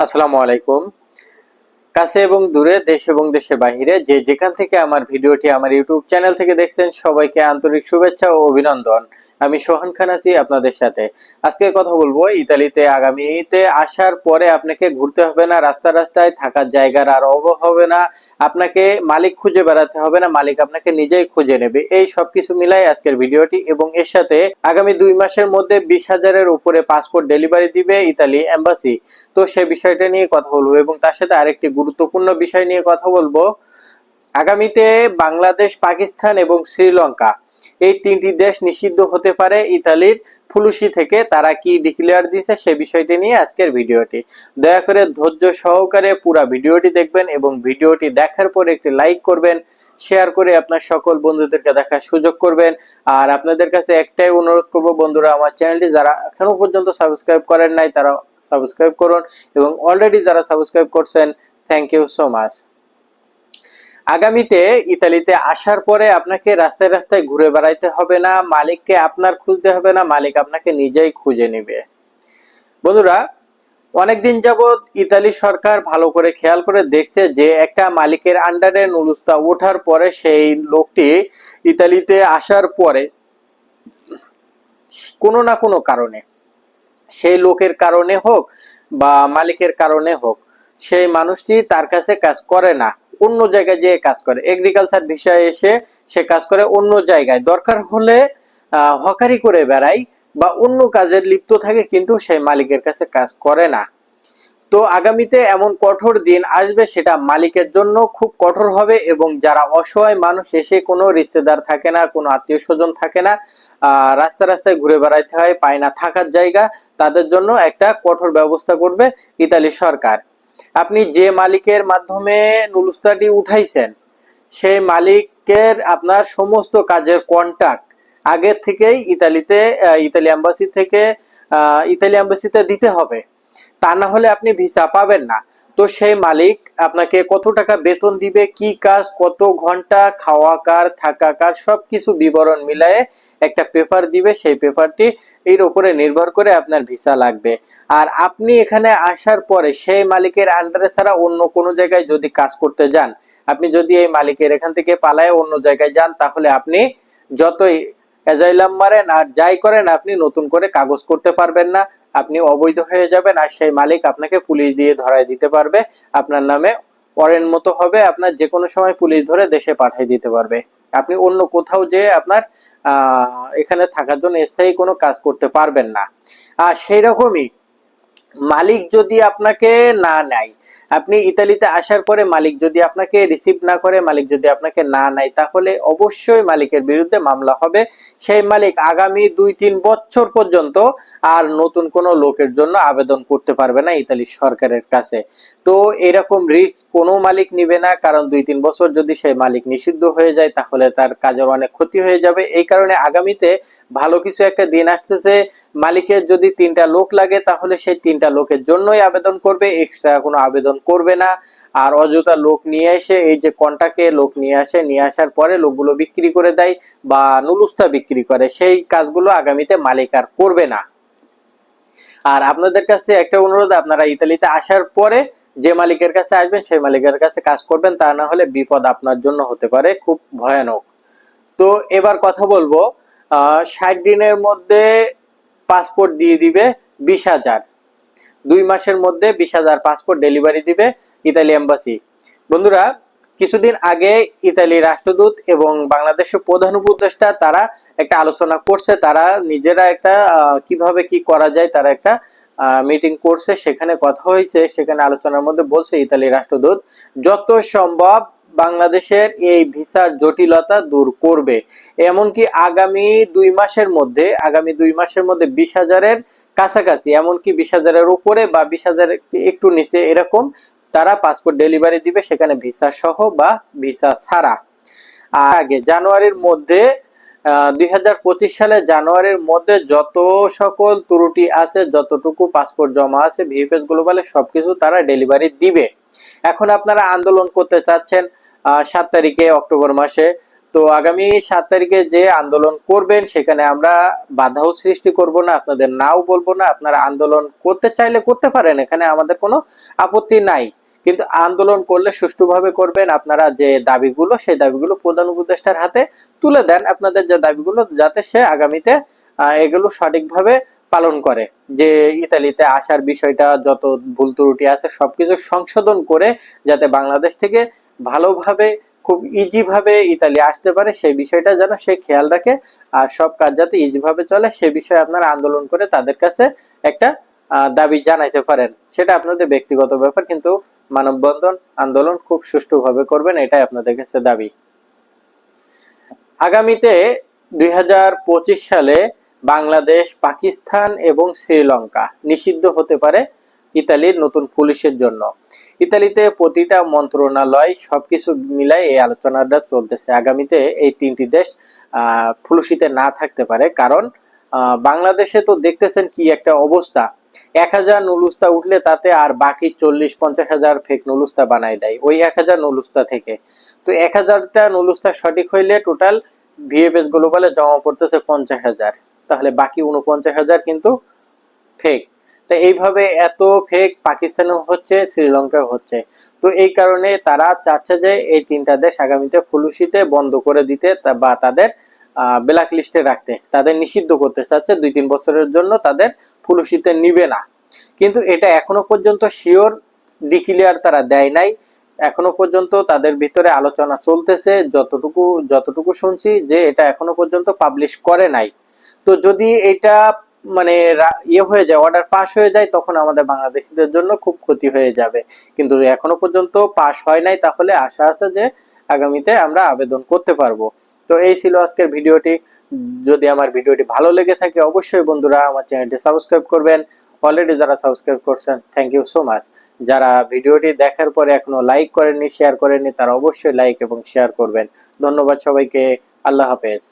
আসসালামু আলাইকুম। কাছে এবং দূরে, দেশ এবং দেশের বাহিরে। যে যেখান থেকে আমার ভিডিওটি আমার ইউটিউব চ্যানেল থেকে দেখছেন, সবাইকে আন্তরিক শুভেচ্ছা ও অভিনন্দন। আমি সোহান খান আছি আপনাদের সাথে। আজকে কথা বলব ইতালিতে। আগামীতে আসার পরে আপনাকে ঘুরতে হবে না রাস্তা রাস্তায় থাকার জায়গার আর অভাব হবে না। আপনাকে মালিক খুঁজে বেড়াতে হবে না, মালিক আপনাকে নিজেই খুঁজে নেবে। এই সবকিছু মিলাই আজকের ভিডিওটি এবং এর সাথে আগামী দুই মাসের মধ্যে বিশ হাজারের উপরে পাসপোর্ট ডেলিভারি দিবে ইতালি এম্বাসি। তো সে বিষয়টা নিয়ে কথা বলব এবং তার সাথে আরেকটি গুরুত্বপূর্ণ বিষয় নিয়ে কথা বলব। আগামীতে বাংলাদেশ, পাকিস্তান এবং শ্রীলঙ্কা এই তিনটি দেশ নিষিদ্ধ হতে পারে ইতালির ফুলুসি থেকে। তারা কি ডিক্লেয়ার দিয়েছে সে বিষয়টি নিয়ে আজকের ভিডিওটি। দয়া করে ধৈর্য সহকারে পুরো ভিডিওটি দেখবেন এবং ভিডিওটি দেখার পর একটি লাইক করবেন শেয়ার করে আপনার সকল বন্ধুদেরকে দেখার সুযোগ করবেন। আর আপনাদের কাছে একটাই অনুরোধ করব বন্ধুরা, আমার চ্যানেলটি যারা এখনও পর্যন্ত সাবস্ক্রাইব করেন নাই, তারা সাবস্ক্রাইব করুন এবং অলরেডি যারা সাবস্ক্রাইব করছেন থ্যাংক ইউ সো মাচ আগামীতে ইতালিতে আসার পরে আপনাকে রাস্তায় রাস্তায় ঘুরে বেড়াইতে হবে না, মালিককে আপনার খুঁজতে হবে না, মালিক আপনাকে নিজেই খুঁজে নেবে। বন্ধুরা, অনেকদিন যাবৎ ইতালি সরকার ভালো করে খেয়াল করে দেখছে যে একটা মালিকের আন্ডারে নুলুস্তা ওঠার পরে সেই লোকটি ইতালিতে আসার পরে কোনো না কোনো কারণে, সেই লোকের কারণে হোক বা মালিকের কারণে হোক সেই মানুষটি তার কাছে কাজ করে না, অন্য জায়গায় যেয়ে কাজ করে। এগ্রিকালচার বিষয়ে এসে সে কাজ করে অন্য জায়গায়। দরকার হলে হকারি করে বেড়ায় বা অন্য কাজের লিপ্ত থাকে কিন্তু সেই মালিকের কাছে কাজ করে না। তো আগামীতে এমন কঠোর দিন আসবে, সেটা মালিকের জন্য খুব কঠোর হবে এবং যারা অসহায় মানুষ এসে কোনো রিশতেদার থাকে না, কোনো আত্মীয় স্বজন থাকে না রাস্তা রাস্তায় ঘুরে বেড়াইতে হয়, পায় না, থাকার জায়গা, তাদের জন্য একটা কঠোর ব্যবস্থা করবে ইতালি সরকার। আপনি যে মালিকের মাধ্যমে নুলুস্তাটি উঠাইছেন, সেই মালিকের আপনার সমস্ত কাজের কন্টাক্ট আগে থেকেই ইতালিতে ইতালি অ্যাম্বাসি থেকে ইতালি অ্যাম্বাসিতে দিতে হবে। তা না হলে আপনি ভিসা পাবেন না। তো সেই মালিক আপনাকে কত টাকা বেতন দিবে, কি কাজ, কত ঘণ্টা, খাওয়া কার, থাকা কার, সবকিছু বিবরণ মিলায়ে একটা পেপার দিবে। সেই পেপারটি এর উপরে নির্ভর করে আপনার ভিসা লাগবে। আর আপনি এখানে আসার পরে সেই মালিকের আন্ডারে ছাড়া অন্য কোনো জায়গায় যদি কাজ করতে যান, আপনি যদি এই মালিকের এখান থেকে পালায় অন্য জায়গায় যান, তাহলে আপনি যতই এজাইলাম মারেন আর যাই করেন, আপনি নতুন করে কাগজ করতে পারবেন না। আপনি অবৈধ হয়ে যাবেন আর সেই মালিক আপনাকে পুলিশ দিয়ে ধরায় দিতে পারবে। আপনার নামে পরের মতো হবে, আপনার যে কোনো সময় পুলিশ ধরে দেশে পাঠিয়ে দিতে পারবে। আপনি অন্য কোথাও যে আপনার এখানে থাকার জন্য স্থায়ী কোনো কাজ করতে পারবেন না। আর সেই রকমই মালিক যদি আপনাকে না নেয়, আপনি ইতালিতে আসার পরে মালিক যদি আপনাকে রিসিভ না করে, মালিক যদি আপনাকে না নেয়, তাহলে অবশ্যই মালিকের বিরুদ্ধে মামলা হবে। সেই মালিক আগামী দুই তিন বছর পর্যন্ত আর নতুন কোনো লোকের জন্য আবেদন করতে পারবে না ইতালি সরকারের কাছে। তো এরকম রিস্ক কোনো মালিক নিবে না, কারণ দুই তিন বছর যদি সেই মালিক নিষিদ্ধ হয়ে যায়, তাহলে তার কাজের অনেক ক্ষতি হয়ে যাবে। এই কারণে আগামীতে ভালো কিছু একটা দিন আসতেছে। মালিকের যদি তিনটা লোক লাগে, তাহলে সেই তিনটা লোকের জন্যই আবেদন করবে এক্সট্রা কোনো আবেদন করবে না। আর অযথা লোক নিয়ে এসে, এই যে কন্টাকে লোক নিয়ে আসে, নিয়ে আসার পরে লোকগুলো বিক্রি করে দেয় বা নুলুস্তা বিক্রি করে, সেই কাজগুলো আগামীতে মালিক আর করবে না। আর আপনাদের কাছে একটা অনুরোধ, আপনারা ইতালিতে আসার পরে যে মালিকের কাছে আসবেন, সেই মালিকের কাছে কাজ করবেন, তা না হলে বিপদ আপনার জন্য হতে পারে, খুব ভয়ানক। তো এবার কথা বলব ষাট দিনের মধ্যে পাসপোর্ট দিয়ে দিবে বিশ হাজার। দুই মাসের মধ্যে বিশ হাজার পাসপোর্ট ডেলিভারি দিবে ইতালি এম্বাসি বন্ধুরা, কিছুদিন আগে ইতালি রাষ্ট্রদূত এবং বাংলাদেশের প্রধান উপদেষ্টা তারা একটা আলোচনা করছে, তারা নিজেরা একটা কীভাবে কি করা যায় তারা একটা মিটিং করছে। সেখানে কথা হয়েছে, সেখানে আলোচনার মধ্যে বলছে ইতালি রাষ্ট্রদূত, যত সম্ভব বাংলাদেশের এই ভিসার জটিলতা দূর করবে। এমনকি আগামী দুই মাসের মধ্যে, আগামী দুই মাসের মধ্যে বিশ হাজারের কাছাকাছি, এমনকি বিশ হাজারের উপরে বা বিশ হাজারের একটু নিচে এরকম তারা পাসপোর্ট ডেলিভারি দিবে, সেখানে ভিসা সহ বা ভিসা ছাড়া। আগে জানুয়ারির মধ্যে দুই সালে জানুয়ারির মধ্যে যত সকল ত্রুটি আছে, যতটুকু পাসপোর্ট জমা আছে ভিএফএস গ্লোবালে সবকিছু তারা ডেলিভারি দিবে। এখন আপনারা আন্দোলন করতে চাচ্ছেন সাত তারিখে অক্টোবর মাসে। তো আগামী সাত তারিখে যে আন্দোলন করবেন, সেখানে আমরা বাধাও সৃষ্টি করব না, আপনাদের নাও বলব না, আপনারা আন্দোলন করতে চাইলে করতে পারেন, এখানে আমাদের কোনো আপত্তি নাই। কিন্তু আন্দোলন করলে সুষ্ঠুভাবে করবেন, আপনারা যে দাবিগুলো, সেই দাবিগুলো প্রধান উপদেষ্টার হাতে তুলে দেন। আপনাদের যে দাবিগুলো, যাতে সে আগামীতে এগুলো সঠিকভাবে পালন করে, যে ইতালিতে আসার বিষয়টা, যত ভুল ত্রুটি আছে, সবকিছু সংশোধন করে যাতে বাংলাদেশ থেকে ভালোভাবে, খুব ইজি ভাবে ইতালি আসতে পারে, সেই বিষয়টা যেন সে খেয়াল রাখে। আর সব কাজ যাতে ইজি ভাবে চলে, সে বিষয়ে আপনারা আন্দোলন করে তাদের কাছে একটা দাবি জানাইতে পারেন। সেটা আপনাদের ব্যক্তিগত ব্যাপার, কিন্তু মানববন্ধন আন্দোলন খুব সুষ্ঠুভাবে করবেন, এটাই আপনাদের কাছে দাবি। আগামীতে দুই হাজার পঁচিশ সালে বাংলাদেশ, পাকিস্তান এবং শ্রীলঙ্কা নিষিদ্ধ হতে পারে ইতালির নতুন পুলিশের জন্য। ইতালিতে প্রতিটা মন্ত্রণালয় সবকিছু মিলাই এই আলোচনাটা চলতেছে। আগামীতে এই তিনটি দেশ ফুলসিতে না থাকতে পারে। কারণ বাংলাদেশে তো দেখতেছেন কি একটা অবস্থা। এক হাজার নুলুস্তা উঠলে তাতে আর বাকি চল্লিশ, পঞ্চাশ হাজার ফেক নুলুস্তা বানাই দেয়। ওই এক হাজার নুলুস্তা থেকে। তো এক হাজারটা নুলুস্তা সঠিক হইলে টোটাল ভিএফএস গ্লোবালে জমা পড়তেছে পঞ্চাশ হাজার। তাহলে বাকি উনপঞ্চাশ হাজার কিন্তু ফেক তো এইভাবে এত ফেক পাকিস্তানে হচ্ছে শ্রীলঙ্কায় হচ্ছে। তো এই কারণে তারা চাচ্ছে যে এই তিনটা দেশ আগামীতে ফুলুসিতে বন্ধ করে দিতে বা তাদের ব্ল্যাক লিস্টে রাখতে। তাদের নিষিদ্ধ করতে চাচ্ছে, দুই তিন বছরের জন্য তাদের ফুলুসিতে নিবে না। কিন্তু এটা এখনও পর্যন্ত শিওর ডিক্লিয়ার তারা দেয় নাই। এখনও পর্যন্ত তাদের ভিতরে আলোচনা চলতেছে, যতটুকু যতটুকু শুনছি যে এটা এখনও পর্যন্ত পাবলিশ করে নাই। তো যদি এটা মানে ইয়ে হয়ে যায় অর্ডার পাস হয়ে যায়, তখন আমাদের বাংলাদেশিদের জন্য খুব ক্ষতি হয়ে যাবে। কিন্তু এখনও পর্যন্ত পাস হয় নাই, তাহলে আশা আছে যে আগামীতে আমরা আবেদন করতে পারব। তো এই ছিল আজকের ভিডিওটি। যদি আমার ভিডিওটি ভালো লেগে থাকে, অবশ্যই বন্ধুরা আমার চ্যানেলটি সাবস্ক্রাইব করবেন। অলরেডি যারা সাবস্ক্রাইব করছেন থ্যাংক ইউ সো মাচ যারা ভিডিওটি দেখার পরে এখনও লাইক করেননি শেয়ার করেননি, তারা অবশ্যই লাইক এবং শেয়ার করবেন। ধন্যবাদ সবাইকে। আল্লাহ হাফেজ।